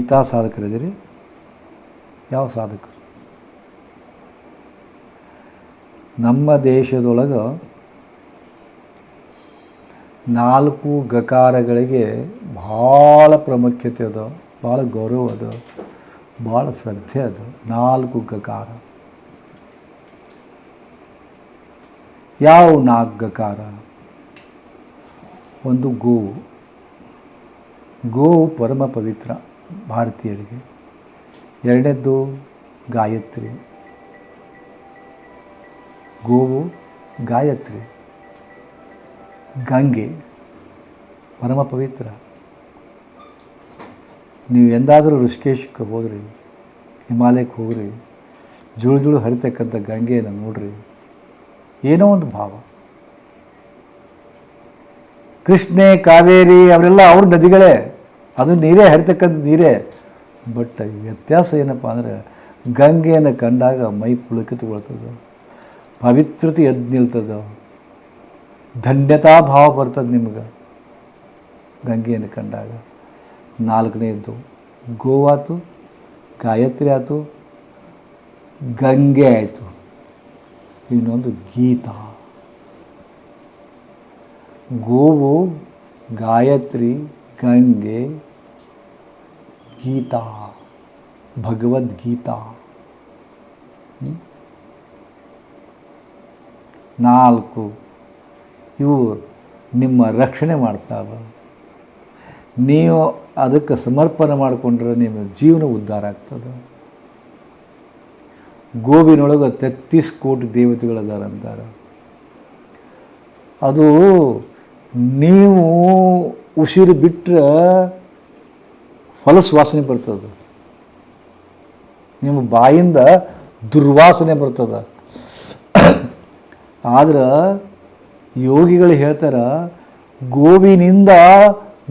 ಗೀತಾ ಸಾಧಕರಿದ್ದೀರಿ ಯಾವ ಸಾಧಕರು? ನಮ್ಮ ದೇಶದೊಳಗೆ ನಾಲ್ಕು ಗಕಾರಗಳಿಗೆ ಭಾಳ ಪ್ರಾಮುಖ್ಯತೆ ಅದ, ಭಾಳ ಗೌರವ ಅದ, ಭಾಳ ಶ್ರದ್ಧೆ ಅದ, ನಾಲ್ಕು ಗಕಾರ ಯಾವ ನಾಲ್ಕು ಗಕಾರ ಒಂದು ಗೋವು. ಗೋವು ಪರಮ ಪವಿತ್ರ. ಭಾರತೀಯರಿಗೆ. ಎರಡನೇದ್ದು ಗಾಯತ್ರಿ. ಗೋವು ಗಾಯತ್ರಿ. ಗಂಗೆ ಪರಮ ಪವಿತ್ರ. ನೀವು ಎಂದಾದರೂ ಋಷಿಕೇಶಕ್ಕೆ ಹೋದ್ರಿ, ಹಿಮಾಲಯಕ್ಕೆ ಹೋಗ್ರಿ, ಜುಳು ಜುಳು ಹರಿತಕ್ಕಂಥ ಗಂಗೆಯನ್ನು ನೋಡ್ರಿ, ಏನೋ ಒಂದು ಭಾವ. ಕೃಷ್ಣೆ ಕಾವೇರಿ ಅವರೆಲ್ಲ ಅವ್ರ ನದಿಗಳೇ. ಅದು ನೀರೇ ಹರಿತಕ್ಕಂಥ ನೀರೇ. ಬಟ್ ವ್ಯತ್ಯಾಸ ಏನಪ್ಪ ಅಂದರೆ ಗಂಗೆಯನ್ನು ಕಂಡಾಗ ಮೈ ಪುಳಕಿತಗೊಳ್ತದೆ ಪವಿತ್ರತೆ ಎದ್ದು ನಿಲ್ತದೆ. ಧನ್ಯತಾ ಭಾವ ಬರ್ತದೆ ನಿಮ್ಗೆ. ಗಂಗೆಯನ್ನು ಕಂಡಾಗ. ನಾಲ್ಕನೇದ್ದು ಗೋವಾತು, ಗಾಯತ್ರಿ ಆಯಿತು ಗಂಗೆ ಆಯಿತು. ಇನ್ನೊಂದು ಗೀತಾ. ಗೋವು, ಗಾಯತ್ರಿ, ಗಂಗೆ ಗೀತಾ, ಭಗವದ್ಗೀತಾ? ನಾಲ್ಕು ಇವು ನಿಮ್ಮ ರಕ್ಷಣೆ ಮಾಡ್ತಾವ ನೀವು ಅದಕ್ಕೆ ಸಮರ್ಪಣೆ ಮಾಡಿಕೊಂಡ್ರೆ ನಿಮ್ಮ ಜೀವನ ಉದ್ಧಾರ ಆಗ್ತದೆ. ಗೋವಿನೊಳಗೆ ತೆತ್ತೀಸ್ ಕೋಟಿ ದೇವತೆಗಳದಾರಂತಾರೆ ಅದು ನೀವು ಉಸಿರು ಬಿಟ್ಟರೆ ಹೊಲಸು ವಾಸನೆ ಬರ್ತದೆ. ನಿಮ್ಮ ಬಾಯಿಂದ ದುರ್ವಾಸನೆ ಬರ್ತದೆ. ಆದ್ರೆ ಯೋಗಿಗಳು ಹೇಳ್ತಾರ, ಗೋವಿನಿಂದ,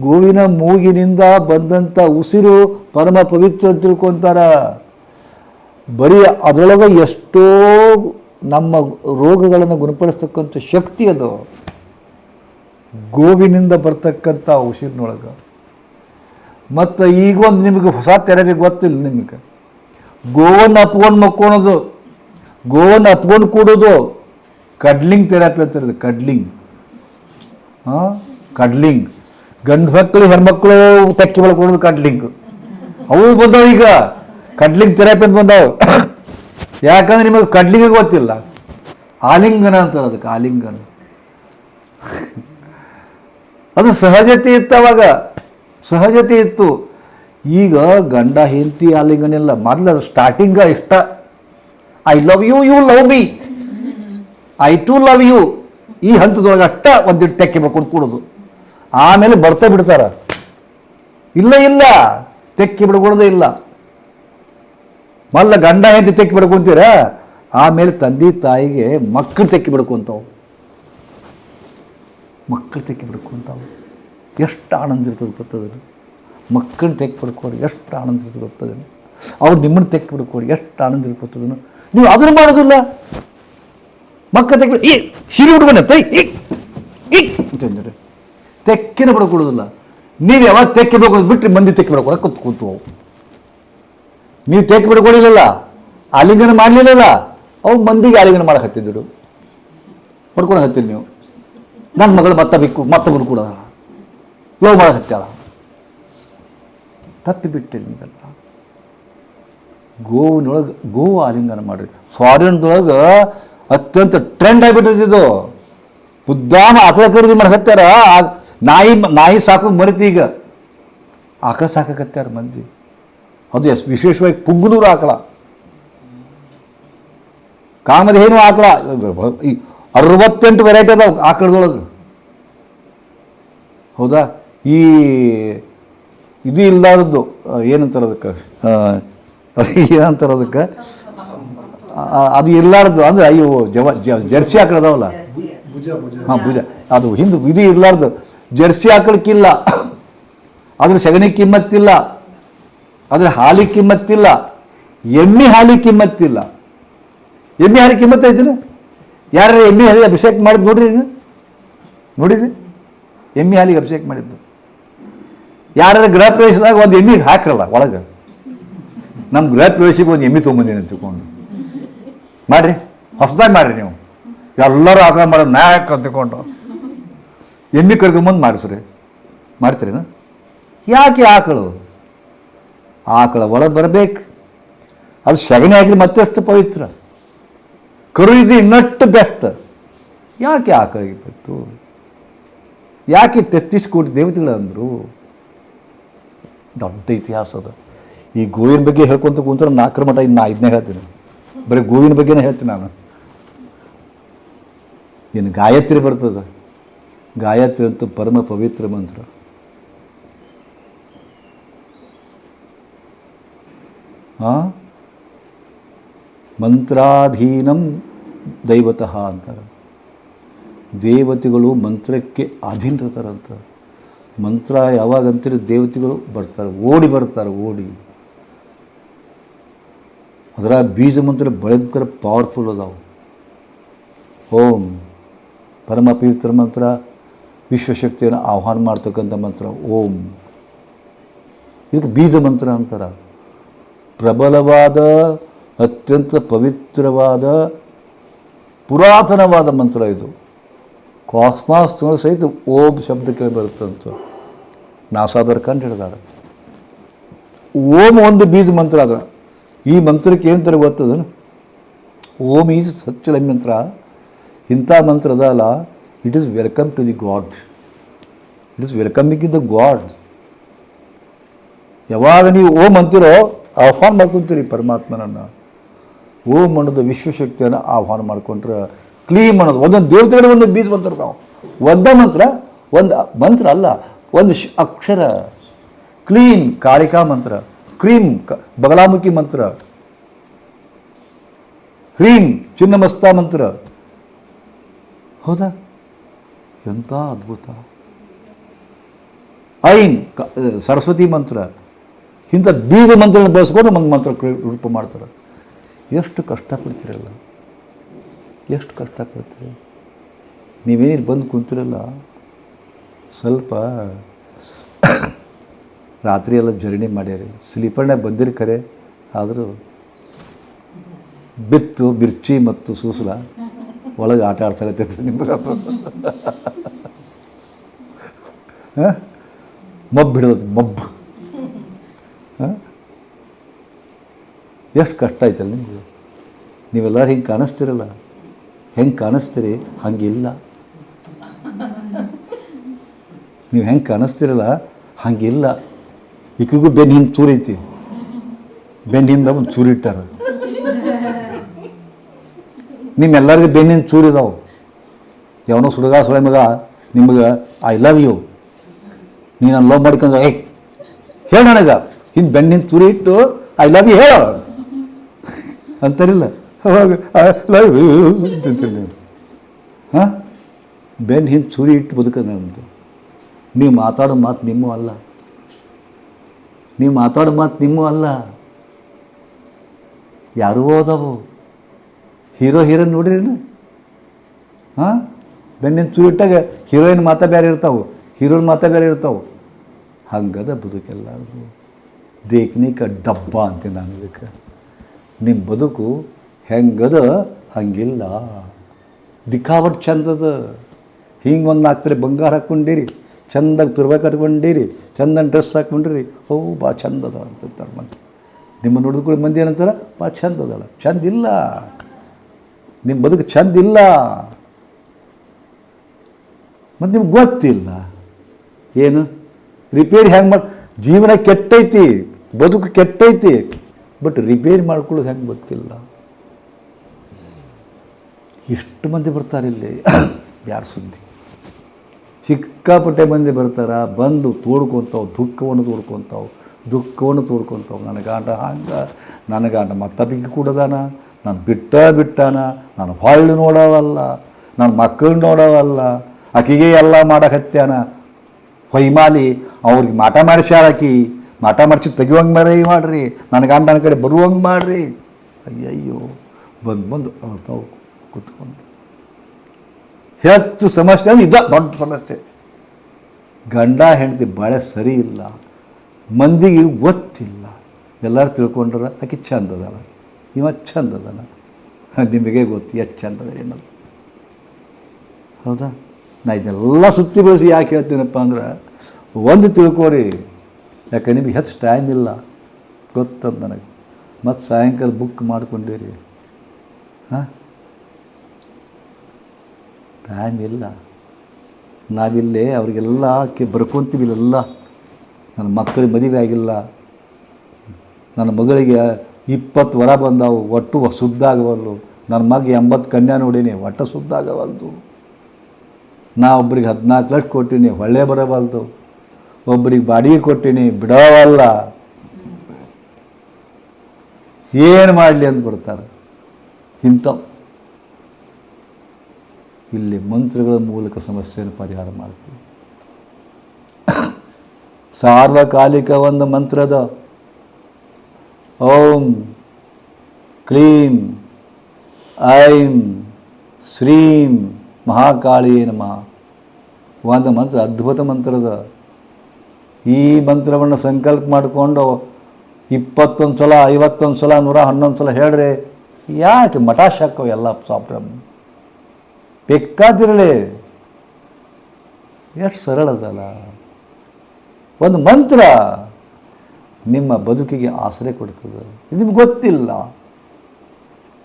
ಗೋವಿನ ಮೂಗಿನಿಂದ ಬಂದಂಥ ಉಸಿರು ಪರಮ ಪವಿತ್ರ ಅಂತ ತಿಳ್ಕೊತಾರ. ಬರೀ ಅದರೊಳಗೆ ಎಷ್ಟೋ ನಮ್ಮ ರೋಗಗಳನ್ನು ಗುಣಪಡಿಸ್ತಕ್ಕಂಥ ಶಕ್ತಿ ಅದು. ಗೋವಿನಿಂದ ಬರ್ತಕ್ಕಂಥ ಉಸಿರಿನೊಳಗೆ. ಮತ್ತು ಈಗ ಒಂದು ನಿಮಗೆ ಹೊಸ ತೆರವಿ ಗೊತ್ತಿಲ್ಲ ನಿಮಗೆ. ಗೋವನ್ನು ಅಪ್ಕೊಂಡು ಮಕ್ಕೊಳೋದು, ಗೋವನ್ನು ಅಪ್ಕೊಂಡು ಕೂಡೋದು, ಕಡ್ಲಿಂಗ್ ಥೆರಪಿ ಅಂತಾರೆ ಕಡ್ಲಿಂಗ್. ಹಾಂ ಕಡ್ಲಿಂಗ್. ಗಂಡು ಮಕ್ಕಳು ಹೆಣ್ಮಕ್ಳು ತಕ್ಕಿ ಒಳಗೆ ಕೊಡೋದು ಕಡ್ಲಿಂಗ್. ಅವು ಬಂದವು ಈಗ. ಕಡ್ಲಿಂಗ್ ಥೆರಪಿ ಅಂತ ಬಂದವು. ಯಾಕಂದ್ರೆ ನಿಮಗೆ ಕಡ್ಲಿಂಗ್ ಗೊತ್ತಿಲ್ಲ. ಆಲಿಂಗನ ಅಂತಾರೆ ಅದಕ್ಕೆ, ಆಲಿಂಗನ. ಅದು ಸಹಜತೆ ಇತ್ತು ಸಹಜತೆ ಇತ್ತು. ಈಗ ಗಂಡ, ಹೆಂಡತಿ, ಆಲಿಂಗನೆಲ್ಲ ಮೊದಲ ಸ್ಟಾರ್ಟಿಂಗ ಇಷ್ಟ. I love you you love me I too love you ಈ ಹಂತದೊಳಗೆ ಅಷ್ಟ ಒಂದಿಟ್ಟು ತೆಕ್ಕಿಬೇಕು ಅಂತ ಕೂಡೋದು. ಆಮೇಲೆ ಬರ್ತಾ ಬಿಡ್ತಾರ. ಇಲ್ಲ ಇಲ್ಲ. ತೆಕ್ಕಿ ಬಿಡ್ಕೊಡೋದೇ ಇಲ್ಲ. ಮೊದಲ ಗಂಡ, ಹೆಂಡತಿ ತೆಕ್ಕಿ ಬಿಡ್ಕೊಂತೀರ? ಆಮೇಲೆ ತಂದೆ, ತಾಯಿಗೆ ಮಕ್ಕಳು ತೆಕ್ಕಿ ಬಿಡ್ಕೊಂತಾವು. ಮಕ್ಕಳು ತೆಕ್ಕಿ ಬಿಡ್ಕೊಂತಾವು. ಎಷ್ಟು ಆನಂದ ಇರ್ತದೆ ಗೊತ್ತದನು ಮಕ್ಕಳನ್ನ ಬಿಡ್ಕೊಡಿ ಎಷ್ಟು ಆನಂದ ಇರ್ತದೆ ಗೊತ್ತದನು ಅವ್ರು ನಿಮ್ಮನ್ನು ಬಿಡ್ಕೊಡಿ ಎಷ್ಟು ಆನಂದ ಇರ್ತದೆ ಗೊತ್ತದನು ನೀವು ಅದನ್ನು ಮಾಡೋದಿಲ್ಲ. ಮಕ್ಕ ತೆಕ್ಕಿ ಈ ಶಿರಿ ಹುಡುಗನ ತೈ ಅಂತಂದ್ರೆ ತೆಕ್ಕಿನ ಬಿಡ್ಕೊಡೋದಿಲ್ಲ ನೀವು ಯಾವಾಗ ತೆಕ್ಕಿ ಬೇಕು ಬಿಟ್ಟರೆ ಮಂದಿ ತೆಕ್ಕಿ ಬಿಡ್ಕೊಳಕ್ಕೆ ಕೂತ್ ಕೂತು ಅವು. ನೀವು ತೆಕ್ಕಿ ಆಲಿಂಗನ ಮಾಡಲಿಲ್ಲಲ್ಲ, ಅವು ಮಂದಿಗೆ ಆಲಿಂಗನ ಮಾಡಕ್ಕೆ ಹತ್ತಿದ್ದು ಪಡ್ಕೊಂಡು ನೀವು. ನನ್ನ ಮಗಳು ಮತ್ತ ಬೇಕು ಮತ್ತೆ ಕೂಡ. ಲವ್ ಮಾಡಕ್ಕೆ ಹತ್ತಾಳ ತಪ್ಪಿ ಬಿಟ್ಟೆ ನೀವೆಲ್ಲ. ಗೋವಿನೊಳಗೆ, ಗೋವು ಆಲಿಂಗನ ಮಾಡಿರಿ. ಫಾರಿನ್ದೊಳಗೆ ಅತ್ಯಂತ ಟ್ರೆಂಡ್ ಆಗಿಬಿಟ್ಟಿದ್ದು ಇದು. ಬುದ್ಧಾಮ ಆಕಳ ಖರೀದಿ ಮಾಡಕತ್ತಾರ ಆ- ನಾಯಿ ನಾಯಿ ಸಾಕು ಮರಿತಿ ಈಗ. ಆಕಳ ಸಾಕಕತ್ತಾರ ಮಂದಿ. ಅದು ಎಸ್ ವಿಶೇಷವಾಗಿ ಪುಂಗನೂರು ಆಕಳ. ಕಾಮಧೇನು ಆಕಳ. ಅರವತ್ತೆಂಟು ವೆರೈಟಿ ಅದಾವ ಆಕಳದೊಳಗೆ. ಹೌದಾ? ಈ ಇದು ಇಲ್ಲದಾರದ್ದು ಏನಂತಾರೆ ಅದಕ್ಕೆ? ಏನಂತಾರೆ ಅದಕ್ಕೆ? ಅದು ಇರ್ಲಾರ್ದು ಅಂದ್ರೆ ಅಯ್ಯೋ, ಜವ ಜರ್ಸಿ ಆಕಳ ಅದಾವಲ್ಲ ಹಾಂ, ಭುಜ. ಅದು ಹಿಂದೆ, ಇದು ಇರಲಾರ್ದು ಜರ್ಸಿ ಆಕಳಕ್ಕಿಲ್ಲ ಅದ್ರ ಸಗಣಿ ಕಿಮ್ಮತ್ತಿಲ್ಲ. ಅದ್ರ ಹಾಲಿ ಕಿಮ್ಮತ್ತಿಲ್ಲ. ಎಮ್ಮೆ ಹಾಲಿ ಕಿಮ್ಮತ್ತಿಲ್ಲ. ಎಮ್ಮೆ ಹಾಲಿ ಕಿಮ್ಮತ್ತ ಐತಿನ ಯಾರು ಎಮ್ಮೆ ಹಾಲಿ ಅಭಿಷೇಕ ಮಾಡಿದ್ ನೋಡ್ರಿ ನೀವು? ನೋಡಿರಿ ಎಮ್ಮೆ ಹಾಲಿಗೆ ಅಭಿಷೇಕ ಮಾಡಿದ್ದು. ಯಾರು ಗೃಹ ಪ್ರವೇಶದಾಗ ಒಂದು ಎಮ್ಮಿ ಹಾಕ್ರಲ್ಲ ಒಳಗೆ? ನಮ್ಮ ಗೃಹ ಪ್ರವೇಶಕ್ಕೆ ಒಂದು ಎಮ್ಮಿ ತೊಗೊಂಬಂದಿನಿ ಅಂತ ತಿಳ್ಕೊಂಡು. ಮಾಡ್ರಿ, ಹೊಸದಾಗಿ ಮಾಡ್ರಿ ನೀವು. ಎಲ್ಲರೂ ಆಕಳ ಮಾಡೋ ನಾಯಕ ಅಂತ ತಿಳ್ಕೊಂಡು. ಎಮ್ಮಿ ಕರ್ಕೊಂಬಂದು ಮಾಡಿಸ್ರಿ. ಮಾಡ್ತೀರೇನು? ಯಾಕೆ ಆಕಳು? ಆಕಳ ಒಳಗೆ ಬರಬೇಕು. ಅದು ಸಗಣಿ ಆಗಲಿ ಮತ್ತಷ್ಟು ಪವಿತ್ರ. ಕರು ಇದು ಇನ್ನಷ್ಟು ಬೆಸ್ಟ್. ಯಾಕೆ ಆಕಳಿಗೆ ಬಿತ್ತು ಯಾಕೆ ತೆತ್ತಿಸ್ಕೊಟ್ಟು ಕೋಟಿ ದೇವತೆಗಳು ಅಂದರು ದೊಡ್ಡ ಇತಿಹಾಸ ಅದು. ಈ ಗೋವಿನ ಬಗ್ಗೆ ಹೇಳ್ಕೊಂತ ಕೂತ್ರೆ ನಾಲ್ಕರ ಮಠ ಇನ್ನು ಐದನೇ ಹೇಳ್ತೀನಿ. ಬರೀ ಗೋವಿನ ಬಗ್ಗೆನೇ ಹೇಳ್ತೀನಿ ನಾನು. ಇನ್ನು ಗಾಯತ್ರಿ ಬರ್ತದೆ. ಗಾಯತ್ರಿ ಅಂತೂ ಪರಮ ಪವಿತ್ರ ಮಂತ್ರ. ಮಂತ್ರಾಧೀನಂ ದೈವತಃ ಅಂತಾರೆ. ದೇವತೆಗಳು ಮಂತ್ರಕ್ಕೆ ಅಧೀನರತಾರಂತ ಮಂತ್ರ ಯಾವಾಗ ಅಂತೀರಿ ದೇವತೆಗಳು ಬರ್ತಾರೆ, ಓಡಿ ಬರ್ತಾರೆ, ಓಡಿ. ಅದರ ಬೀಜ ಮಂತ್ರ ಭಯಂಕರ ಪವರ್ಫುಲ್ ಅದಾವು. ಓಂ ಪರಮ ಪವಿತ್ರ ಮಂತ್ರ, ವಿಶ್ವಶಕ್ತಿಯನ್ನು ಆಹ್ವಾನ ಮಾಡ್ತಕ್ಕಂಥ ಮಂತ್ರ, ಓಂ. ಇದಕ್ಕೆ ಬೀಜ ಮಂತ್ರ ಅಂತಾರೆ. ಪ್ರಬಲವಾದ, ಅತ್ಯಂತ ಪವಿತ್ರವಾದ, ಪುರಾತನವಾದ ಮಂತ್ರ ಇದು. ಕಾಸ್ಮಾಸ್ ಸಹಿತ ಓಂ ಶಬ್ದ ಕೇಳಿ ಬರುತ್ತಂತ. ನಾಸಾದವ್ರು ಕಂಡು ಹಿಡಿದಾರೆ ಓಂ ಒಂದು ಬೀಜ ಮಂತ್ರ ಅದ. ಈ ಮಂತ್ರಕ್ಕೆ ಏನು ತರ ಗೊತ್ತದನು ಓಂ ಈಸ್ ಸಚ್ಚಲ ಮಂತ್ರ. ಇಂಥ ಮಂತ್ರ ಅದಲ್ಲ it is welcome to the God it is welcoming the God ಯಾವಾಗ ನೀವು ಓಂ ಅಂತಿರೋ, ಆಹ್ವಾನ ಮಾಡ್ಕೊತೀರಿ ಪರಮಾತ್ಮನನ್ನು. ಓಂ ಅನ್ನೋದು ವಿಶ್ವಶಕ್ತಿಯನ್ನು ಆಹ್ವಾನ ಮಾಡ್ಕೊಂಡ್ರೆ ಕ್ಲೀಮ್ ಅನ್ನೋದು. ಒಂದೊಂದು ದೇವತೆಗಳ ಒಂದು ಬೀಜ ಮಂತ್ರ ನಾವು ಒಂದೇ ಮಂತ್ರ, ಒಂದು ಮಂತ್ರ ಅಲ್ಲ ಒಂದು ಅಕ್ಷರ. ಕ್ಲೀನ್ ಕಾಳಿಕಾ ಮಂತ್ರ ಕ್ರೀಮ್ ಬಗಲಾಮುಖಿ ಮಂತ್ರ, ಹ್ರೀಂ ಚಿನ್ನಮಸ್ತ ಮಂತ್ರ. ಹೌದಾ? ಎಂಥ ಅದ್ಭುತ. ಐನ್ ಕ ಸರಸ್ವತಿ ಮಂತ್ರ. ಇಂಥ ಬೀಜ ಮಂತ್ರನ ಬಳಸ್ಕೊಂಡು ಒಂದು ಮಂತ್ರ ರೂಪ ಮಾಡ್ತಾರೆ. ಎಷ್ಟು ಕಷ್ಟಪಡ್ತೀರಲ್ಲ. ಎಷ್ಟು ಕಷ್ಟಪಡ್ತೀರಿ. ನೀವೇನಿಲ್ಲಿ ಬಂದು ಕುಂತಿರಲ್ಲ. ಸ್ವಲ್ಪ ರಾತ್ರಿ ಎಲ್ಲ ಜರ್ನಿ ಮಾಡ್ಯಾರಿ. ಸ್ಲೀಪರ್ನಾಗ ಬಂದಿರಿ ಖರೆ, ಆದರೂ ಬಿತ್ತು, ಬಿರ್ಚಿ ಮತ್ತು ಸೂಸಲ, ಒಳಗೆ ಆಟ ಆಡ್ಸಕತ್ತೈತೆ ನಿಮ್ಗೆ. ಮಬ್ ಹಾಂ? ಮಬ್ ಎಷ್ಟು ಕಷ್ಟ ಆಯ್ತಲ್ಲ ನಿಮಗೆ? ನೀವೆಲ್ಲ ಹಿಂಗೆ ಕಾಣಿಸ್ತಿರಲ್ಲ? ಹೆಂಗೆ ಕಾಣಿಸ್ತೀರಿ? ಹಂಗಿಲ್ಲ. ನೀವು ಹೆಂಗೆ ಕಾಣಿಸ್ತಿರಲ್ಲ? ಹಂಗಿಲ್ಲ. ಈಕಿಗೂ ಬೆನ್ನ ಹಿಂದೆ ಚೂರೈತಿ. ಬೆನ್ನ ಹಿಂದೆ ಒಂದು ಚೂರಿಟ್ಟಾರ. ನಿಮ್ಮೆಲ್ಲರಿಗೂ ಬೆನ್ನಿನ ಚೂರಿದಾವು. ಯಾವನೋ ಸುಡುಗ ಸುಳೆ ಮಗ, ನಿಮಗೆ, ಐ ಲವ್ ಯು. ನೀನು ಲವ್ ಮಾಡ್ಕೊಂಡ್ರೆ ಏ ಹೇಳ ನನಗೆ. ಹಿಂದೆ ಬೆನ್ನಿನ ಚೂರಿ ಇಟ್ಟು ಐ ಲವ್ ಯು, ಹೇಳ. ಅಂತಾರಿಲ್ಲ. ಅವಾಗ ಲವ್ ಯು ಹಾಂ? ಬೆನ್ನ ಹಿಂದೆ ಚೂರಿ ಇಟ್ಟು ಬದುಕೋದು ನೀವು ಮಾತಾಡೋ ಮಾತು ನಿಮ್ಮ ಅಲ್ಲ. ನೀವು ಮಾತಾಡೋ ಮಾತು ನಿಮ್ಮ ಅಲ್ಲ. ಯಾರು ಅದಾವು ಹೀರೋ, ಹೀರೋಯಿನ್ ನೋಡಿರೇನು ಹಾಂ? ಬೆನ್ನಿನ ಚೂಟಾಗ ಹೀರೋಯಿನ್ ಮಾತಾ ಬೇರೆ ಇರ್ತಾವೆ. ಹೀರೋಯಿನ್ ಮಾತಾ ಬೇರೆ ಇರ್ತಾವೆ. ಹಂಗದ ಬದುಕೆಲ್ಲ ಅದು ದೇಕ್ನಿಕ ಡಬ್ಬ ಅಂತೀನಿ ನಾನು ಇದಕ್ಕೆ. ನಿಮ್ಮ ಬದುಕು ಹೆಂಗದ? ಹಂಗಿಲ್ಲ. ದಿಕ್ಕಾವಟ್ ಚಂದದ. ಹಿಂಗೆ ಒಂದು ನಾಲ್ಕು ಬಂಗಾರ ಹಾಕ್ಕೊಂಡಿರಿ. ಚಂದಾಗಿ ತುರ್ಬೇಕು ಕಟ್ಕೊಂಡಿರಿ ಚಂದನ ಡ್ರೆಸ್ ಹಾಕ್ಕೊಂಡ್ರಿ. ಓ ಭಾಳ ಚಂದ ಅದ ಅಂತಾರೆ ಮಂದಿ. ನಿಮ್ಮ ಕೂಡ ಮಂದಿ ಏನಂತಾರೆ? ಭಾಳ ಚಂದ ಅದಳ ಚಂದ ಇಲ್ಲ. ನಿಮ್ಮ ಬದುಕು ಚಂದ ಇಲ್ಲ. ಮತ್ತು ನಿಮ್ಗೆ ಗೊತ್ತಿಲ್ಲ. ಏನು? ರಿಪೇರಿ ಹೆಂಗೆ ಮಾಡಿ ಜೀವನ ಕೆಟ್ಟೈತಿ, ಬದುಕು ಕೆಟ್ಟೈತಿ ಬಟ್ ರಿಪೇರಿ ಮಾಡ್ಕೊಳ್ಳೋದು ಹೆಂಗೆ ಗೊತ್ತಿಲ್ಲ. ಇಷ್ಟು ಮಂದಿ ಬರ್ತಾರೆ ಇಲ್ಲಿ. ಯಾರು ಸುದ್ದಿ? ಸಿಕ್ಕಾಪಟ್ಟೆ ಮಂದಿ ಬರ್ತಾರೆ, ಬಂದು ತೋಡ್ಕೊತಾವು ದುಃಖವನ್ನು ತೋಡ್ಕೊತಾವು ದುಃಖವನ್ನು ತೋಡ್ಕೊತಾವು ನನ್ನ ಗಂಡ ಹಂಗೆ, ನನ್ನ ಗಂಡ ಮತ್ತೊಬ್ಬಕ್ಕೆ ಕೂಡದಾನ ನಾನು ಬಿಟ್ಟ ಬಿಟ್ಟಾನ. ನಾನು ಹೊಳ್ಳಿ ನೋಡವಲ್ಲ. ನನ್ನ ಮಕ್ಕಳು ನೋಡವಲ್ಲ. ಆಕಿಗೆ ಎಲ್ಲ ಮಾಡಕತ್ಯಾನ ಹೊಯ್ಮಾಲಿ, ಅವ್ರಿಗೆ ಮಾಟ ಮಾಡಿಸ್ಯಾರಾಕಿ ಮಾಟ ಮಾಡಿಸಿ ತೆಗಿಯೋಂಗೆ ಮರ ಮಾಡಿರಿ. ನನ್ನ ಕಡೆ ಬರುವಂಗೆ ಮಾಡ್ರಿ. ಅಯ್ಯಯ್ಯೋ. ಬಂದು ಬಂದು ತಾವು ಕೂತ್ಕೊಂಡು ಹೆಚ್ಚು ಸಮಸ್ಯೆ ಅಂದ್ರೆ ಇದ್ದ ದೊಡ್ಡ ಸಮಸ್ಯೆ. ಗಂಡ ಹೆಂಡತಿ ಬಳೆ ಸರಿ ಇಲ್ಲ. ಮಂದಿಗೆ ಗೊತ್ತಿಲ್ಲ. ಎಲ್ಲರೂ ತಿಳ್ಕೊಂಡ್ರ ಆಕೆ ಚಂದ ಅದಳ. ಇವ ಚಂದ ಅದನ. ನಿಮಗೆ ಗೊತ್ತು ಎಷ್ಟು ಚಂದ ಅದ ಅನ್ನೋದು. ಹೌದಾ? ನಾ ಇದೆಲ್ಲ ಸುತ್ತಿ ಬೆಳೆಸಿ ಯಾಕೆ ಹೇಳ್ತೀನಪ್ಪ ಅಂದ್ರೆ ಒಂದು ತಿಳ್ಕೊರಿ. ಯಾಕೆ ನಿಮಗೆ ಹೆಚ್ಚು ಟೈಮ್ ಇಲ್ಲ. ಗೊತ್ತದ ನನಗೆ. ಮತ್ತು ಸಾಯಂಕಾಲ ಬುಕ್ ಮಾಡ್ಕೊಂಡಿರಿ. ಹಾಂ? ಟೈಮ್ ಇಲ್ಲ ನಾವಿಲ್ಲೇ ಅವರಿಗೆಲ್ಲ ಹಾಕಿ ಬರ್ಕೊತೀವಿ ಇಲ್ಲೆಲ್ಲ. ನನ್ನ ಮಕ್ಕಳಿಗೆ ಮದುವೆ ಆಗಿಲ್ಲ. ನನ್ನ ಮಗಳಿಗೆ ಇಪ್ಪತ್ತು ವರ ಬಂದಾವು, ಒಟ್ಟು ಶುದ್ಧ ಆಗವಲ್ಲು ನನ್ನ ಮಗ ಎಂಬತ್ತು ಕನ್ಯಾ ನೋಡೀನಿ, ಒಟ್ಟು ಶುದ್ಧ ಆಗವಲ್ದು. ನಾ ಒಬ್ರಿಗೆ ಹದಿನಾಲ್ಕು ಲಕ್ಷ ಕೊಟ್ಟೀನಿ, ಒಳ್ಳೆ ಬರವಲ್ದು. ಒಬ್ಬರಿಗೆ ಬಾಡಿಗೆ ಕೊಟ್ಟೀನಿ, ಬಿಡೋವಲ್ಲ. ಏನು ಮಾಡಲಿ ಅಂತ ಬರ್ತಾರೆ. ಇಂಥವು. ಇಲ್ಲಿ ಮಂತ್ರಗಳ ಮೂಲಕ ಸಮಸ್ಯೆಯನ್ನು ಪರಿಹಾರ ಮಾಡ್ತೀವಿ. ಸಾರ್ವಕಾಲಿಕ ಒಂದು ಮಂತ್ರದ ಓಂ ಕ್ಲೀಂ ಐಂ ಶ್ರೀಂ ಮಹಾಕಾಳಿ ನಮಃ. ಒಂದು ಮಂತ್ರ, ಅದ್ಭುತ ಮಂತ್ರದ ಈ ಮಂತ್ರವನ್ನು ಸಂಕಲ್ಪ ಮಾಡಿಕೊಂಡು ಇಪ್ಪತ್ತೊಂದು ಸಲ, ಐವತ್ತೊಂದು ಸಲ, ನೂರ ಹನ್ನೊಂದು ಸಲ ಹೇಳ್ರಿ ಯಾಕೆ ಮಠಾಶಾಕವು ಎಲ್ಲ ಪ್ರಾಬ್ಲಮ್ ಬೇಕಾದಿರಲಿ. ಎಷ್ಟು ಸರಳದಲ್ಲ ಒಂದು ಮಂತ್ರ ನಿಮ್ಮ ಬದುಕಿಗೆ ಆಸರೆ ಕೊಡ್ತದೆ. ಇದು ನಿಮ್ಗೆ ಗೊತ್ತಿಲ್ಲ.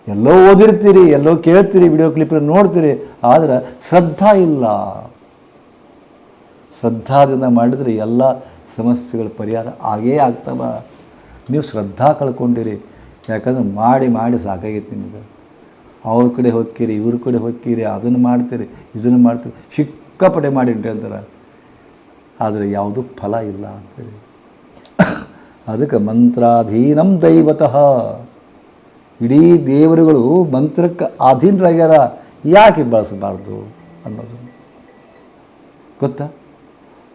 ಎಲ್ಲೋ ಓದಿರ್ತೀರಿ, ಎಲ್ಲೋ ಕೇಳ್ತೀರಿ, ವಿಡಿಯೋ ಕ್ಲಿಪ್ ನೋಡ್ತೀರಿ, ಆದರೆ ಶ್ರದ್ಧಾ ಇಲ್ಲ. ಶ್ರದ್ಧಾದಿಂದ ಮಾಡಿದರೆ ಎಲ್ಲ ಸಮಸ್ಯೆಗಳ ಪರಿಹಾರ ಆಗೇ ಆಗ್ತವ. ನೀವು ಶ್ರದ್ಧಾ ಕಳ್ಕೊಂಡಿರಿ. ಯಾಕಂದ್ರೆ ಮಾಡಿ ಮಾಡಿ ಸಾಕಾಗೈತಿ ನಿಮಗೆ. ಅವ್ರ ಕಡೆ ಹೋಗ್ತೀರಿ, ಇವ್ರ ಕಡೆ ಹೋಗ್ತೀರಿ, ಅದನ್ನು ಮಾಡ್ತೀರಿ, ಇದನ್ನು ಮಾಡ್ತೀರಿ, ಸಿಕ್ಕಾಪಟ್ಟೆ ಮಾಡಿ ಅಂತಾರೆ. ಆದರೆ ಯಾವುದೂ ಫಲ ಇಲ್ಲ ಅಂತೇಳಿ. ಅದಕ್ಕೆ ಮಂತ್ರಾಧೀನಂ ದೈವತಃ. ಇಡೀ ದೇವರುಗಳು ಮಂತ್ರಕ್ಕೆ ಅಧೀನರಾಗ್ಯಾರ, ಯಾಕೆ ಬಳಸಬಾರ್ದು ಅನ್ನೋದು. ಗೊತ್ತಾ?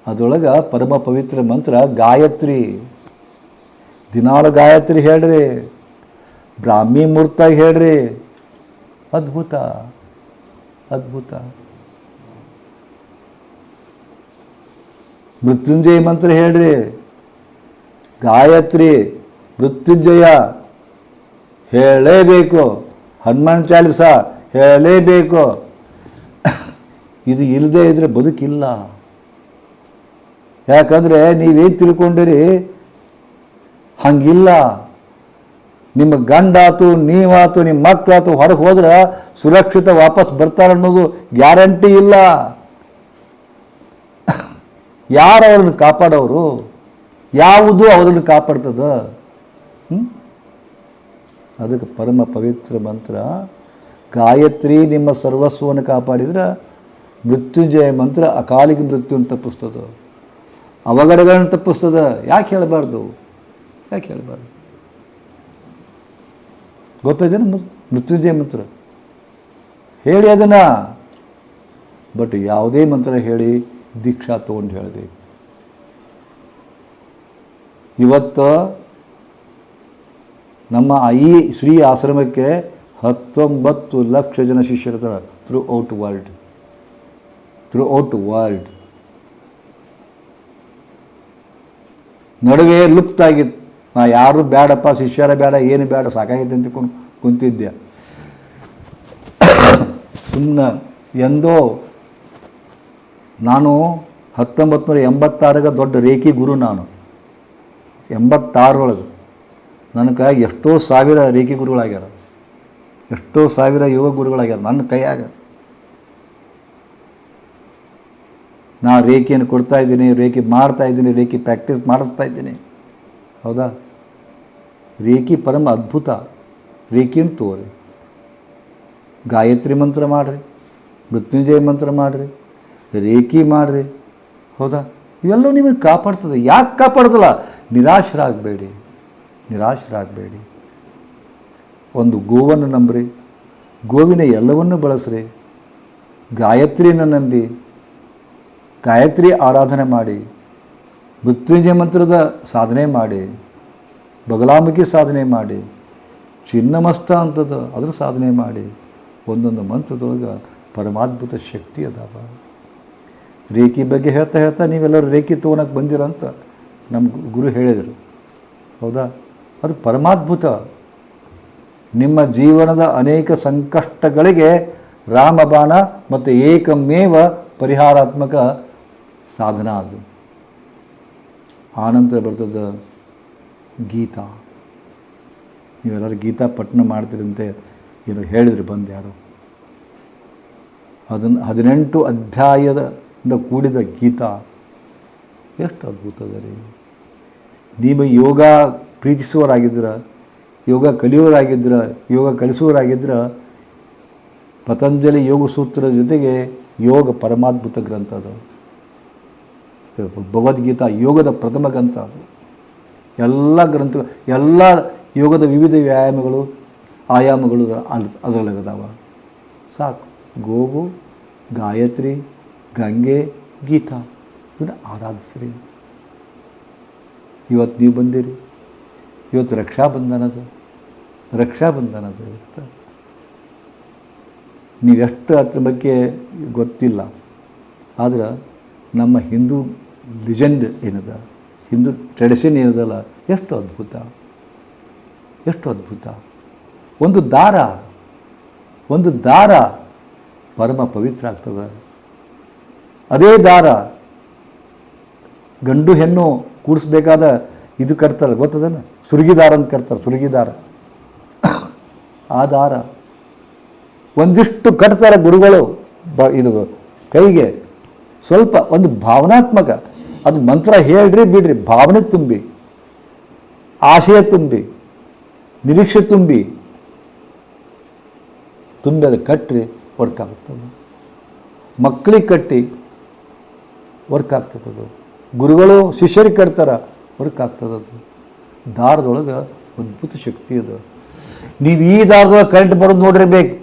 ಅದರೊಳಗೆ ಪರಮ ಪವಿತ್ರ ಮಂತ್ರ ಗಾಯತ್ರಿ. ದಿನಾಲು ಗಾಯತ್ರಿ ಹೇಳ್ರಿ. ಬ್ರಾಹ್ಮಿ ಮುಹೂರ್ತಾಗಿ ಹೇಳ್ರಿ. ಅದ್ಭುತ ಅದ್ಭುತ. ಮೃತ್ಯುಂಜಯ ಮಂತ್ರ ಹೇಳ್ರಿ. ಗಾಯತ್ರಿ, ಮೃತ್ಯುಂಜಯ ಹೇಳಲೇಬೇಕು. ಹನುಮಾನ್ ಚಾಲಿಸ ಹೇಳಲೇಬೇಕು. ಇದು ಇಲ್ಲದೆ ಇದ್ರೆ ಬದುಕಿಲ್ಲ. ಯಾಕಂದರೆ ನೀವೇನು ತಿಳ್ಕೊಂಡಿರಿ? ಹಂಗಿಲ್ಲ. ನಿಮ್ಮ ಗಂಡಾತು, ನೀವಾತು, ನಿಮ್ಮ ಮಕ್ಕಳಾತು ಹೊರಗೆ ಹೋದ್ರೆ ಸುರಕ್ಷಿತ ವಾಪಸ್ ಬರ್ತಾರೆ ಅನ್ನೋದು ಗ್ಯಾರಂಟಿ ಇಲ್ಲ. ಯಾರು ಅವ್ರನ್ನ ಕಾಪಾಡೋರು? ಯಾವುದು ಅವರನ್ನು ಕಾಪಾಡ್ತದ? ಅದಕ್ಕೆ ಪರಮ ಪವಿತ್ರ ಮಂತ್ರ, ಗಾಯತ್ರಿ ನಿಮ್ಮ ಸರ್ವಸ್ವವನ್ನು ಕಾಪಾಡಿದ್ರೆ ಮೃತ್ಯುಂಜಯ ಮಂತ್ರ ಅಕಾಲಿಕ ಮೃತ್ಯುವನ್ನು ತಪ್ಪಿಸ್ತದ. ಅವಘಡಗಳನ್ನು ತಪ್ಪಿಸ್ತದ. ಯಾಕೆ ಹೇಳಬಾರ್ದು? ಯಾಕೆ ಹೇಳಬಾರ್ದು? ಗೊತ್ತೈತೇನು ಮೃ- ಮೃತ್ಯುಂಜಯ ಮಂತ್ರ? ಹೇಳಿ ಅದನ್ನು. ಬಟ್ ಯಾವುದೇ ಮಂತ್ರ ಹೇಳಿ ದೀಕ್ಷಾ ತೊಗೊಂಡು ಹೇಳಬೇಕು ಇವತ್ತು ನಮ್ಮ ಈ ಶ್ರೀ ಆಶ್ರಮಕ್ಕೆ ಹತ್ತೊಂಬತ್ತು ಲಕ್ಷ ಜನ ಶಿಷ್ಯರಿರ್ತಾರೆ throughout world throughout world ನಡುವೆ ಲುಪ್ತ ಆಗಿತ್ತು ನಾ ಯಾರು ಬೇಡಪ್ಪ ಶಿಷ್ಯರ ಬೇಡ ಏನು ಬೇಡ ಸಾಕಾಗಿದೆ ಅಂತ ಕುಂತಿದ್ದೆ. ಸುಮ್ಮನೆ ಎಂದೋ ನಾನು ಹತ್ತೊಂಬತ್ತು ನೂರ ಎಂಬತ್ತಾರಾಗ ದೊಡ್ಡ ರೇಖಿ ಗುರು ನಾನು. ಎಂಬತ್ತಾರೊಳಗೆ ನನಗೆ ಎಷ್ಟೋ ಸಾವಿರ ರೇಖಿ ಗುರುಗಳಾಗ್ಯಾರ. ಎಷ್ಟೋ ಸಾವಿರ ಯೋಗ ಗುರುಗಳಾಗ್ಯಾರ ನನ್ನ ಕೈಯಾಗ. ನಾ ರೇಖಿಯನ್ನು ಕೊಡ್ತಾ ಇದ್ದೀನಿ, ರೇಖೆ ಮಾಡ್ತಾ ಇದ್ದೀನಿ, ರೇಖೆ ಪ್ರಾಕ್ಟೀಸ್ ಮಾಡಿಸ್ತಾ ಇದ್ದೀನಿ. ಹೌದಾ? ರೇಖಿ ಪರಮ ಅದ್ಭುತ, ರೇಖಿಯನ್ನು ತೋರಿ. ಗಾಯತ್ರಿ ಮಂತ್ರ ಮಾಡಿರಿ, ಮೃತ್ಯುಂಜಯ ಮಂತ್ರ ಮಾಡಿರಿ, ರೇಖಿ ಮಾಡಿರಿ, ಹೌದಾ? ಇವೆಲ್ಲವೂ ನಿಮಗೆ ಕಾಪಾಡ್ತದೆ. ಯಾಕೆ ಕಾಪಾಡ್ತಲ್ಲ ನಿರಾಶರಾಗಬೇಡಿ ನಿರಾಶರಾಗಬೇಡಿ. ಒಂದು ಗೋವನ್ನು ನಂಬ್ರಿ, ಗೋವಿನ ಎಲ್ಲವನ್ನು ಬಳಸ್ರಿ, ಗಾಯತ್ರಿಯನ್ನು ನಂಬಿ, ಗಾಯತ್ರಿ ಆರಾಧನೆ ಮಾಡಿ, ಮೃತ್ಯುಂಜಯ ಮಂತ್ರದ ಸಾಧನೆ ಮಾಡಿ ಬಗಲಾಮುಖಿ ಸಾಧನೆ ಮಾಡಿ, ಚಿನ್ನಮಸ್ತ ಅಂತದ ಅದ್ರ ಸಾಧನೆ ಮಾಡಿ, ಒಂದೊಂದು ಮಂತ್ರದೊಳಗೆ ಪರಮಾದ್ಭುತ ಶಕ್ತಿ ಅದಾವ. ರೇಖಿ ಬಗ್ಗೆ ಹೇಳ್ತಾ ಹೇಳ್ತಾ ನೀವೆಲ್ಲರೂ ರೇಖಿ ತೊಗೊಳಕ್ಕೆ ಬಂದಿರಂತ ನಮ್ಮ ಗುರು ಹೇಳಿದರು. ಹೌದಾ? ಅದು ಪರಮಾದ್ಭುತ. ನಿಮ್ಮ ಜೀವನದ ಅನೇಕ ಸಂಕಷ್ಟಗಳಿಗೆ ರಾಮಬಾಣ ಮತ್ತು ಏಕಮೇವ ಪರಿಹಾರಾತ್ಮಕ ಸಾಧನ ಅದು. ಆನಂತರ ಬರ್ತದೆ ಗೀತಾ. ನೀವೆಲ್ಲರೂ ಗೀತಾ ಪಠಣ ಮಾಡ್ತೀರಂತೆ ಏನು ಹೇಳಿದ್ರು ಬಂದು ಯಾರು. ಅದನ್ನು ಹದಿನೆಂಟು ಅಧ್ಯಾಯದಿಂದ ಕೂಡಿದ ಗೀತಾ. ಎಷ್ಟು ಅದ್ಭುತ ಅದ ರೀ. ನೀವು ಯೋಗ ಪ್ರೀತಿಸುವವರಾಗಿದ್ದೀರ ಯೋಗ ಕಲಿಯೋರಾಗಿದ್ದೀರ ಯೋಗ ಕಲಿಸುವವರಾಗಿದ್ದೀರ ಪತಂಜಲಿ ಯೋಗ ಸೂತ್ರದ ಜೊತೆಗೆ ಯೋಗ ಪರಮಾದ್ಭುತ ಗ್ರಂಥ ಅದು ಭಗವದ್ಗೀತಾ ಯೋಗದ ಪ್ರಥಮ ಗ್ರಂಥ ಅದು. ಎಲ್ಲ ಗ್ರಂಥ ಎಲ್ಲ ಯೋಗದ ವಿವಿಧ ವ್ಯಾಯಾಮಗಳು, ಆಯಾಮಗಳು ಅಲ್ಲಿ ಸಾಕು. ಗೋವು ಗಾಯತ್ರಿ, ಗಂಗೆ, ಗೀತಾ ಇವನ್ನ ಆರಾಧಿಸ್ರಿ. ಇವತ್ತು ನೀವು ಬಂದಿರಿ. ಇವತ್ತು ರಕ್ಷಾಬಂಧನದು ರಕ್ಷಾಬಂಧನದು ಇವತ್ತು. ನೀವೆಷ್ಟು ಅದ್ರ ಬಗ್ಗೆ ಗೊತ್ತಿಲ್ಲ. ಆದ್ರೆ ನಮ್ಮ ಹಿಂದೂ ಲಿಜೆಂಡ್ ಏನದ? ಹಿಂದೂ ಟ್ರೆಡಿಷನ್ ಏನದಲ್ಲ ಎಷ್ಟು ಅದ್ಭುತ. ಎಷ್ಟು ಅದ್ಭುತ. ಒಂದು ದಾರ ಒಂದು ದಾರ ಪರಮ ಪವಿತ್ರ ಆಗ್ತದೆ. ಅದೇ ದಾರ ಗಂಡು ಹೆಣ್ಣು ಕೂಡಿಸ್ಬೇಕಾದ ಇದು ಕಟ್ತಾರೆ, ಗೊತ್ತದಲ್ಲ? ಸುರುಗಿದಾರ ಅಂತ ಕಟ್ತಾರೆ, ಸುರುಗಿದಾರ. ಆ ದಾರ. ಒಂದಿಷ್ಟು ಕಟ್ತಾರೆ ಗುರುಗಳು, ಬ ಇದು ಕೈಗೆ. ಸ್ವಲ್ಪ ಒಂದು ಭಾವನಾತ್ಮಕ ಅದು ಮಂತ್ರ ಹೇಳ್ರಿ, ಬಿಡ್ರಿ. ಭಾವನೆ ತುಂಬಿ, ಆಶಯ ತುಂಬಿ, ನಿರೀಕ್ಷೆ ತುಂಬಿ ತುಂಬಿ ಅದು ಕಟ್ಟ್ರಿ ವರ್ಕ್ ಆಗ್ತದೆ. ಮಕ್ಕಳಿಗೆ ಕಟ್ಟಿ ವರ್ಕ್ ಆಗ್ತದದು ಗುರುಗಳು, ಶಿಷ್ಯರಿಗೆ ಕಟ್ತಾರ ವರ್ಕ್ ಆಗ್ತದದು ದಾರದೊಳಗೆ ಅದ್ಭುತ ಶಕ್ತಿ ಅದು. ನೀವು ಈ ದಾರದೊಳಗೆ ಕರೆಂಟ್ ಬರೋದು ನೋಡಿರ್ಬೇಕು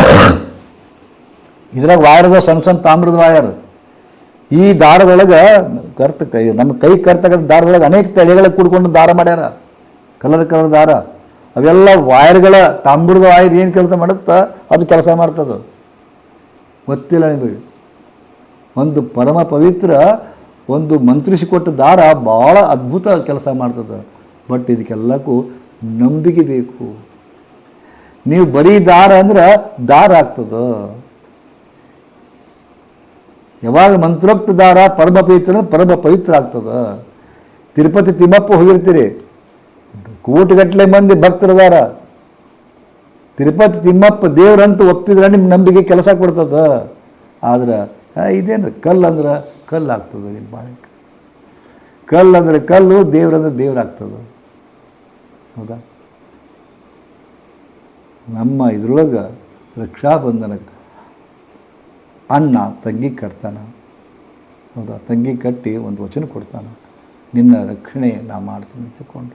ಇದ್ರಾಗ ವಾಯರದ ಸಣ್ಣ ಸಣ್ಣ ತಾಮ್ರದ ವಾಯರ್ ಈ ದಾರದೊಳಗೆ ಕರ್ತ ಕೈ, ನಮ್ಮ ಕೈ ಕರ್ತಕ್ಕಂಥ ದಾರದೊಳಗೆ ಅನೇಕ ತಲೆಗಳ ಕೂಡ್ಕೊಂಡು ದಾರ ಮಾಡ್ಯಾರ. ಕಲರ್ ಕಲರ್ ದಾರ. ಅವೆಲ್ಲ ವಾಯರ್ಗಳ ತಾಮ್ರದ ವಾಯರ್ ಏನು ಕೆಲಸ ಮಾಡುತ್ತಾ ಅದು ಕೆಲಸ ಮಾಡ್ತದೆ. ಗೊತ್ತಿಲ್ಲ ನಿಮಗೆ ಒಂದು ಪರಮ ಪವಿತ್ರ ಒಂದು ಮಂತ್ರಿಸಿ ಕೊಟ್ಟ ದಾರ ಭಾಳ ಅದ್ಭುತ ಕೆಲಸ ಮಾಡ್ತದೆ. ಬಟ್ ಇದಕ್ಕೆಲ್ಲಕ್ಕೂ ನಂಬಿಕೆ ಬೇಕು. ನೀವು ಬರೀ ದಾರ ಅಂದ್ರೆ ದಾರ ಆಗ್ತದೆ. ಯಾವಾಗ ಮಂತ್ರೋಕ್ತ ದಾರ ಪರಮ ಪವಿತ್ರ ಪರಮ ಪವಿತ್ರ ಆಗ್ತದ? ತಿರುಪತಿ ತಿಮ್ಮಪ್ಪ ಹೋಗಿರ್ತೀರಿ. ಕೋಟಿಗಟ್ಟಲೆ ಮಂದಿ ಭಕ್ತರದಾರ. ತಿರುಪತಿ ತಿಮ್ಮಪ್ಪ ದೇವ್ರಂತೂ ಒಪ್ಪಿದ್ರೆ ನಿಮ್ಮ ನಂಬಿಕೆ ಕೆಲಸ ಕೊಡ್ತದ. ಆದ್ರೆ ಇದೇನು ಕಲ್ಲು ಅಂದ್ರೆ ಕಲ್ಲು ಆಗ್ತದೆ ನಿಮ್ಮ ಬಾಳಕ್ಕೆ ಕಲ್ಲು ಅಂದ್ರೆ ಕಲ್ಲು ದೇವ್ರಂದ್ರೆ ದೇವ್ರಾಗ್ತದೆ ಹೌದಾ? ನಮ್ಮ ಇದ್ರೊಳಗೆ ರಕ್ಷಾಬಂಧನ ಅಣ್ಣ ತಂಗಿ ಕಟ್ತಾನ. ಹೌದಾ? ತಂಗಿ ಕಟ್ಟಿ ಒಂದು ವಚನ ಕೊಡ್ತಾನೆ. ನಿನ್ನ ರಕ್ಷಣೆ ನಾ ಮಾಡ್ತೀನಿ ಅಂತ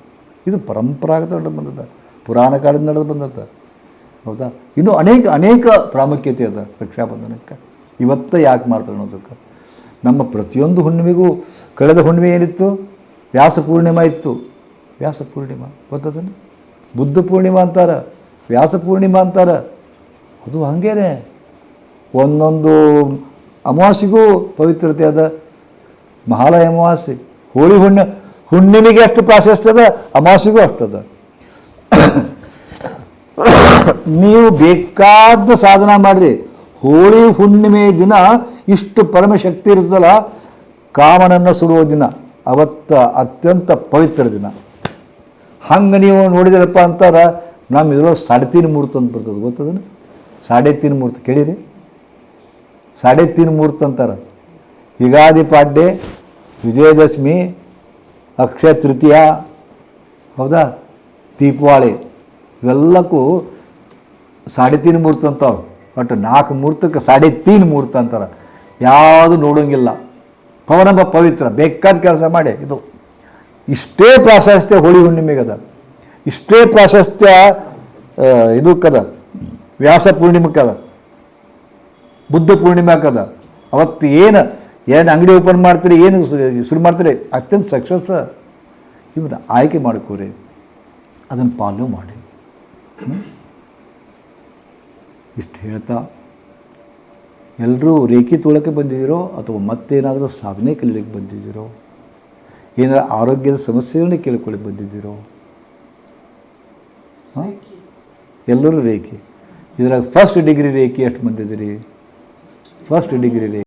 ಇದು ಪರಂಪರಾಗತ ನಡೆದು ಬಂದದ. ಪುರಾಣ ಕಾಲದಿಂದ ನಡೆದು ಬಂದದ. ಹೌದಾ? ಇನ್ನೂ ಅನೇಕ ಅನೇಕ ಪ್ರಾಮುಖ್ಯತೆ ಅದ ರಕ್ಷಾಬಂಧನಕ್ಕೆ. ಇವತ್ತ ಯಾಕೆ ಮಾಡ್ತಾರೆ ಅನ್ನೋದಕ್ಕೆ. ನಮ್ಮ ಪ್ರತಿಯೊಂದು ಹುಣ್ಣಿಮೆಗೂ ಕಳೆದ ಹುಣ್ಣಿಮೆ ಏನಿತ್ತು? ವ್ಯಾಸ ಪೂರ್ಣಿಮಾ ಇತ್ತು. ವ್ಯಾಸ ಪೂರ್ಣಿಮಾ. ಗೊತ್ತದನ್ನು ಬುದ್ಧ ಪೂರ್ಣಿಮಾ ಅಂತಾರ. ವ್ಯಾಸ ಪೂರ್ಣಿಮಾ ಅಂತಾರ. ಅದು ಹಂಗೇನೆ. ಒಂದೊಂದು ಅಮಾವಾಸ್ಯೆಗೂ ಪವಿತ್ರತೆ ಅದ ಮಹಾಲಯ ಅಮಾವಾಸ್ಯೆ. ಹೋಳಿ ಹುಣ್ಣ, ಹುಣ್ಣಿಮೆಗೆ ಎಷ್ಟು ಪ್ರಾಶಸ್ತ್ಯ ಅದ, ಅಮಾವಾಸ್ಯೆಗೂ ಅಷ್ಟದ ನೀವು ಬೇಕಾದ ಸಾಧನ ಮಾಡಿರಿ. ಹೋಳಿ ಹುಣ್ಣಿಮೆ ದಿನ ಇಷ್ಟು ಪರಮಶಕ್ತಿ ಇರ್ತದಲ್ಲ, ಕಾಮನನ್ನು ಸುಡುವ ದಿನ. ಅವತ್ತ ಅತ್ಯಂತ ಪವಿತ್ರ ದಿನ. ಹಂಗೆ ನೀವು ನೋಡಿದಿರಪ್ಪ ಅಂತಾರೆ ನಮ್ಮ ಇದ್ರೊಳಗೆ ಸಾಡೆ ತೀನ್ ಮೂರ್ತ ಅಂತ ಬರ್ತದೆ, ಗೊತ್ತದೇನು? ಸಾಡೆ ತೀನ್ ಮೂರ್ತ ಕೇಳಿರಿ. ಸಾಡೆ ತೀನ್ ಮೂರ್ತ ಅಂತಾರೆ. ಯುಗಾದಿ ಪಾಡ್ಯೆ ವಿಜಯದಶಮಿ, ಅಕ್ಷಯ ತೃತೀಯ, ಹೌದಾ? ದೀಪಾವಳಿ, ಇವೆಲ್ಲಕ್ಕೂ ಸಾಡೆ ತೀನ್ ಮೂರ್ತ ಅಂತಾವೆ. ಒಟ್ಟು ನಾಲ್ಕು ಮೂರ್ತಕ್ಕೆ ಸಾಡೆ ತೀನ್ ಮೂರ್ತ ಅಂತಾರೆ. ಯಾವುದು ನೋಡೋಂಗಿಲ್ಲ. ಪವನಂಬ ಪವಿತ್ರ, ಬೇಕಾದ ಕೆಲಸ ಮಾಡಿ. ಇದು ಇಷ್ಟೇ ಪ್ರಾಶಸ್ತ್ಯ ಹೋಳಿ ಹುಣ್ಣಿಮೆಗದ. ಇಷ್ಟೇ ಪ್ರಾಶಸ್ತ್ಯ ಇದಕ್ಕದ, ವ್ಯಾಸ ಪೂರ್ಣಿಮಕ್ಕದ. ಬುದ್ಧ ಪೂರ್ಣಿಮೆ ಪೂರ್ಣಿಮೆಕದ ಅವತ್ತು ಏನು ಏನು ಅಂಗಡಿ ಓಪನ್ ಮಾಡ್ತೀರಿ ಏನು ಶುರು ಮಾಡ್ತೀರಿ? ಅತ್ಯಂತ ಸಕ್ಸಸ್ ಇವನ್ನ ಆಯ್ಕೆ ಮಾಡ್ಕೋರಿ. ಅದನ್ನು ಫಾಲೋ ಮಾಡಿ? ಇಷ್ಟು ಹೇಳ್ತಾ. ಎಲ್ಲರೂ ರೇಖಿ ತೋಳಕ್ಕೆ ಬಂದಿದ್ದೀರೋ ಅಥವಾ ಮತ್ತೇನಾದರೂ ಸಾಧನೆ ಕಲೀಲಿಕ್ಕೆ ಬಂದಿದ್ದೀರೋ? ಏನಾರ ಆರೋಗ್ಯದ ಸಮಸ್ಯೆಗಳನ್ನ ಕೇಳ್ಕೊಳ್ಳಿ ಬಂದಿದ್ದೀರೋ? ಹಾಂ? ಎಲ್ಲರೂ ರೇಖೆ. ಇದ್ರಾಗ ಫಸ್ಟ್ ಡಿಗ್ರಿ ರೇಖೆ ಎಷ್ಟು ಬಂದಿದ್ದೀರಿ ಫಸ್ಟ್ ಡಿಗ್ರಿ ರೇಖೆ